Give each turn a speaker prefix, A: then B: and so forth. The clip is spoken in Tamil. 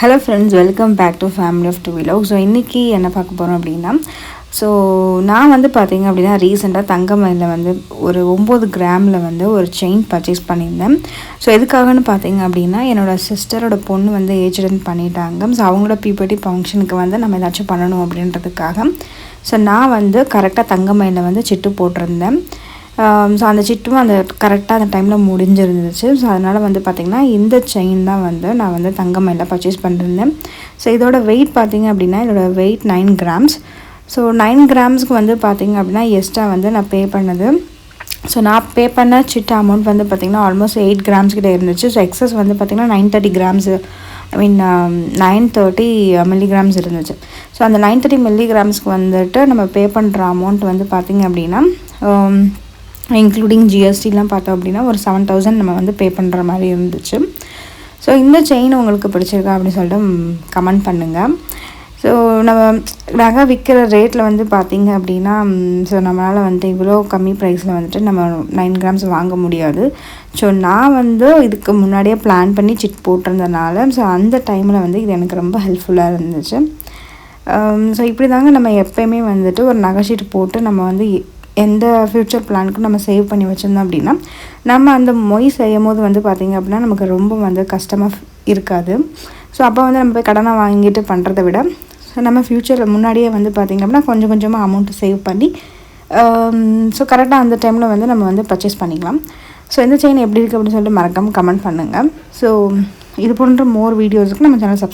A: Hello friends welcome back to family of two vlog so இன்றைக்கி என்ன பார்க்க போகிறோம் அப்படின்னா ஸோ நான் வந்து பார்த்தீங்க அப்படின்னா ரீசெண்டாக தங்கமயில வந்து ஒரு ஒம்பது கிராமில் வந்து ஒரு செயின் பர்ச்சேஸ் பண்ணியிருந்தேன். ஸோ எதுக்காகன்னு பார்த்தீங்க அப்படின்னா என்னோடய சிஸ்டரோட பொண்ணு வந்து ஏஜ் அட்டன் பண்ணிட்டாங்க. ஸோ அவங்களோட பீப்பர்ட்டி ஃபங்க்ஷனுக்கு வந்து நம்ம ஏதாச்சும் பண்ணணும் அப்படின்றதுக்காக. ஸோ நான் வந்து கரெக்டாக தங்கமயில வந்து சிட்டு போட்டிருந்தேன். ஸோ அந்த சிட்டும் அந்த கரெக்டாக அந்த டைமில் முடிஞ்சிருந்துச்சு. ஸோ அதனால் வந்து பார்த்திங்கன்னா இந்த செயின் தான் வந்து நான் வந்து தங்கமயில பர்ச்சேஸ் பண்ணியிருந்தேன் ஸோ இதோட வெயிட் பார்த்திங்க அப்படின்னா இதோட weight nine grams so nine கிராம்ஸ்க்கு வந்து பார்த்திங்க அப்படின்னா எக்ஸ்ட்ரா வந்து நான் பே பண்ணது. ஸோ நான் பே பண்ண சிட் அமௌண்ட் வந்து பார்த்திங்கன்னா ஆல்மோஸ்ட் எயிட் கிராம்ஸ் கிட்டே இருந்துச்சு. ஸோ எக்ஸஸ் வந்து பார்த்திங்கன்னா nine thirty grams I mean nine thirty milligrams இருந்துச்சு. ஸோ அந்த நைன் தேர்ட்டி மில்லிகிராம்ஸ்க்கு வந்துட்டு நம்ம பே பண்ணுற அமௌண்ட் வந்து பார்த்திங்க அப்படின்னா இன்க்ளூடிங் ஜிஎஸ்டிலாம் பார்த்தோம் அப்படின்னா ஒரு செவன் தௌசண்ட் நம்ம வந்து பே பண்ணுற மாதிரி இருந்துச்சு. ஸோ இந்த செயின் உங்களுக்கு பிடிச்சிருக்கா அப்படின்னு சொல்லிட்டு கமெண்ட் பண்ணுங்கள் ஸோ நம்ம நகை விற்கிற ரேட்டில் வந்து பார்த்திங்க அப்படின்னா ஸோ நம்மளால் வந்து இவ்வளோ கம்மி ப்ரைஸில் வந்துட்டு நம்ம நைன் கிராம்ஸ் வாங்க முடியாது. ஸோ நான் வந்து இதுக்கு முன்னாடியே பிளான் பண்ணி சிட் போட்டிருந்தனால ஸோ அந்த டைமில் வந்து இது எனக்கு ரொம்ப ஹெல்ப்ஃபுல்லாக இருந்துச்சு. Um, ஸோ இப்படி தாங்க நம்ம எப்போயுமே வந்துட்டு ஒரு நகை ஷீட் போட்டு நம்ம வந்து எந்த ஃப்யூச்சர் பிளானுக்கும் நம்ம சேவ் பண்ணி வச்சுருந்தோம் அப்படின்னா நம்ம அந்த மொய் செய்யும் போது வந்து பார்த்திங்க அப்படின்னா நமக்கு ரொம்ப வந்து கஷ்டமாக இருக்காது. ஸோ அப்போ வந்து நம்ம போய் கடனை வாங்கிட்டு பண்ணுறதை விட ஸோ நம்ம ஃப்யூச்சரில் முன்னாடியே வந்து பார்த்திங்க அப்படின்னா கொஞ்சம் கொஞ்சமாக அமௌண்ட்டு சேவ் பண்ணி ஸோ கரெக்டாக அந்த டைமில் வந்து நம்ம வந்து பர்ச்சேஸ் பண்ணிக்கலாம். ஸோ இந்த செயின் எப்படி இருக்குது அப்படின்னு சொல்லிட்டு மறக்காமல் கமெண்ட் பண்ணுங்கள் ஸோ இது போன்ற மோர் வீடியோஸுக்கு நம்ம சேனல் சப்ஸ்கிரைப்